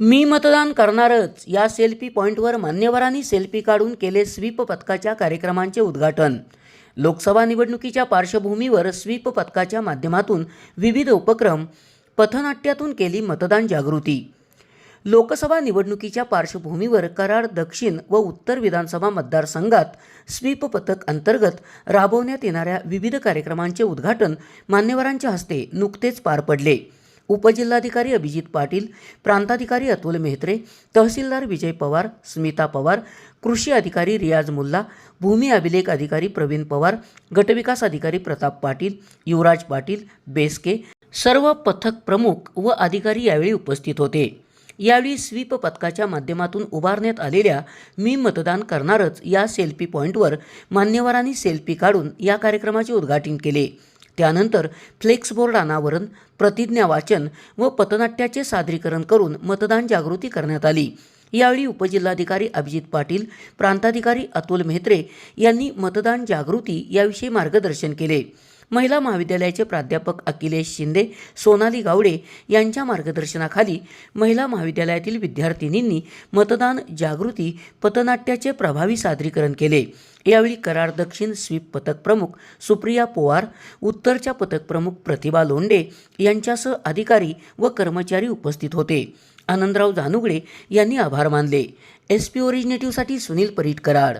मी मतदान करणारच. या सेल्फी पॉईंटवर मान्यवरांनी सेल्फी काढून केले स्वीप पथकाच्या कार्यक्रमांचे उद्घाटन. लोकसभा निवडणुकीच्या पार्श्वभूमीवर स्वीप पथकाच्या माध्यमातून विविध उपक्रम पथनाट्यातून केली मतदान जागृती. लोकसभा निवडणुकीच्या पार्श्वभूमीवर कराड दक्षिण व उत्तर विधानसभा मतदारसंघात स्वीप पथक अंतर्गत राबवण्यात येणाऱ्या विविध कार्यक्रमांचे उद्घाटन मान्यवरांच्या हस्ते नुकतेच पार पडले. उपजिल्हाधिकारी अभिजित पाटील प्रांताधिकारी अतुल मेहत्रे तहसीलदार विजय पवार स्मिता पवार कृषी अधिकारी रियाज मुल्ला भूमी अभिलेख अधिकारी प्रवीण पवार गटविकास अधिकारी प्रताप पाटील युवराज पाटील बेसके सर्व पथक प्रमुख व अधिकारी यावेळी उपस्थित होते. यावेळी स्वीप पथकाच्या माध्यमातून उभारण्यात आलेल्या मी मतदान करणारच या सेल्फी पॉईंटवर मान्यवरांनी सेल्फी काढून या कार्यक्रमाचे उद्घाटन केले. त्यानंतर फ्लेक्स बोर्ड अनावरण प्रतिज्ञा वाचन व पथनाट्याचे सादरीकरण करून मतदान जागृती करण्यात आली. यावेळी उपजिल्हाधिकारी अभिजित पाटील प्रांताधिकारी अतुल मेहत्रे यांनी मतदान जागृती याविषयी मार्गदर्शन केले. महिला महाविद्यालयाचे प्राध्यापक अखिलेश शिंदे सोनाली गावडे यांच्या मार्गदर्शनाखाली महिला महाविद्यालयातील विद्यार्थिनींनी मतदान जागृती पथनाट्याचे प्रभावी सादरीकरण केले. यावेळी कराड दक्षिण स्वीप पथक प्रमुख सुप्रिया पोवार उत्तरच्या पथक प्रमुख प्रतिभा लोंडे यांच्यासह अधिकारी व कर्मचारी उपस्थित होते. आनंदराव जानुगडे यांनी आभार मानले. एस पी ओरिजिनेटिव्हसाठी सुनील परीट कराड.